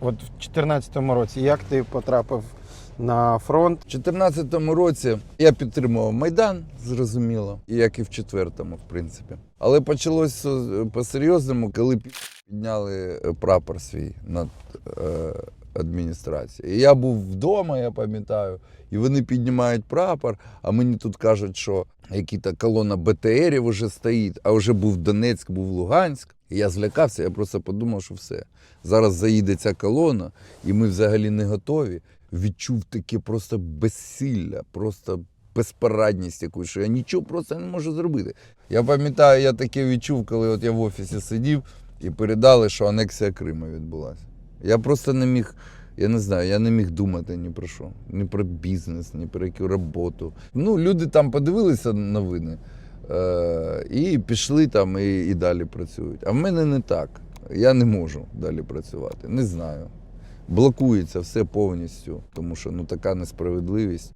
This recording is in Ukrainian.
От в 2014 році як ти потрапив на фронт? У 2014 році я підтримував Майдан, зрозуміло, і як і в четвертому, в принципі. Але почалось е, по-серйозному, коли підняли е, прапор свій над е, адміністрацією. І я був вдома, я пам'ятаю, і вони піднімають прапор, а мені тут кажуть, що якісь колона БТРів вже стоїть, а вже був Донецьк, був Луганськ. І я злякався, я просто подумав, що все. Зараз заїде ця колона, і ми взагалі не готові. Відчув таке просто безсилля, просто безпорадність якусь, що я нічого просто не можу зробити. Я пам'ятаю, я таке відчув, коли от я в офісі сидів і передали, що анексія Криму відбулася. Я просто не міг, я не знаю, я не міг думати ні про що, ні про бізнес, ні про яку роботу. Ну, люди там подивилися новини і пішли там і, і далі працюють. А в мене не так. Я не можу далі працювати. Не знаю. Блокується все повністю, тому що ну така несправедливість.